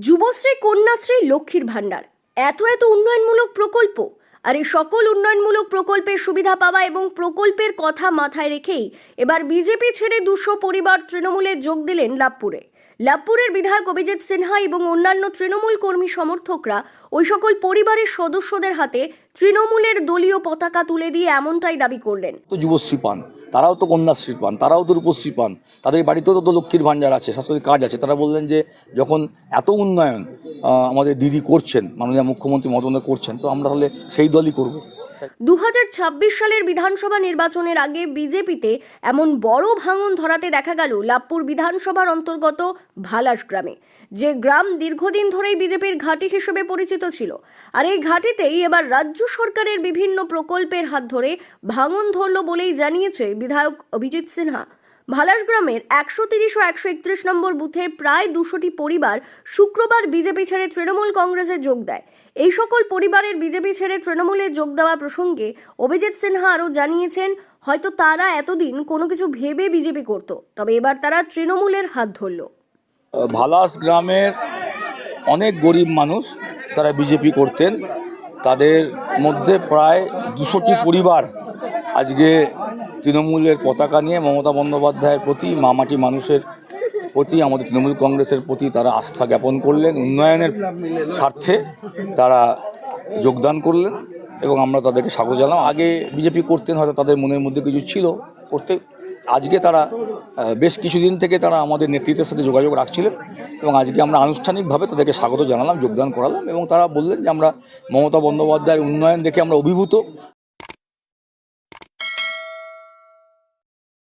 যুবশ্রী, কন্যাশ্রী, লক্ষ্মীর ভাণ্ডার। এত এত উন্নয়নমূলক প্রকল্প। আর এই সকল উন্নয়নমূলক প্রকল্পের সুবিধা পাওয়া এবং প্রকল্পের কথা মাথায় রেখেই এবার বিজেপি ছেড়ে দুশো পরিবার তৃণমূলে যোগ দিলেন লাভপুরে। লাভপুরের বিধায়ক অভিজিৎ সিনহা এবং অন্যান্য তৃণমূল কর্মী সমর্থকরা ওই সকল পরিবারের সদস্যদের হাতে তৃণমূলের দলীয় পতাকা তুলে দিয়ে এমনটাই দাবি করলেন। তো যুবশ্রী পান, তারাও তো কন্যাশ্রী পান, তারাও তো রূপশ্রী পান, তাদের বাড়িতেও তো লক্ষ্মীর ভাণ্ডার আছে স্বাস্থ্যের কাজ আছে। তারা বললেন যে যখন এত উন্নয়ন আমাদের দিদি করছেন, মাননীয় মুখ্যমন্ত্রী মদনে করছেন, তো আমরা তাহলে সেই দলই করব। দুহাজার ছাব্বিশ সালের বিধানসভা নির্বাচনের আগে বিজেপিতে এমন বড় ভাঙন ধরাতে দেখা গেল লাভপুর বিধানসভার অন্তর্গত ভালাস গ্রামে, যে গ্রাম দীর্ঘদিন ধরেই বিজেপির ঘাঁটি হিসেবে পরিচিত ছিল। আর এই ঘাঁটিতেই এবার রাজ্য সরকারের বিভিন্ন প্রকল্পের হাত ধরে ভাঙন ধরল বলেই জানিয়েছে বিধায়ক অভিজিৎ সিনহা। ভালাস গ্রামের একশো তিরিশ ও একশো একত্রিশ নম্বর বুথের প্রায় দুশোটি পরিবার শুক্রবার বিজেপি ছেড়ে তৃণমূল কংগ্রেসে যোগ দেয়। এই সকল পরিবারের বিজেপি ছেড়ে তৃণমূলে যোগ দেওয়া প্রসঙ্গে অভিজিৎ সিনহা আরও জানিয়েছেন, হয়তো তারা এতদিন কোনো কিছু ভেবে বিজেপি করত, তবে এবার তারা তৃণমূলের হাত ধরল। ভালাস গ্রামের অনেক গরিব মানুষ তারা বিজেপি করতেন। তাদের মধ্যে প্রায় দুশোটি পরিবার আজকে তৃণমূলের পতাকা নিয়ে মমতা বন্দ্যোপাধ্যায়ের প্রতি, মামাটি মানুষের প্রতি, আমাদের তৃণমূল কংগ্রেসের প্রতি তারা আস্থা জ্ঞাপন করলেন, উন্নয়নের স্বার্থে তারা যোগদান করলেন এবং আমরা তাদেরকে স্বাগত জানালাম। আগে বিজেপি করতেন, হয়তো তাদের মনের মধ্যে কিছু ছিল করতে। আজকে তারা বেশ কিছুদিন থেকে তারা আমাদের নেতৃত্বের সাথে যোগাযোগ রাখছিলেন এবং আজকে আমরা আনুষ্ঠানিকভাবে তাদেরকে স্বাগত জানালাম, যোগদান করালাম এবং তারা বললেন যে আমরা মমতা বন্দ্যোপাধ্যায়ের উন্নয়ন দেখে আমরা অভিভূত।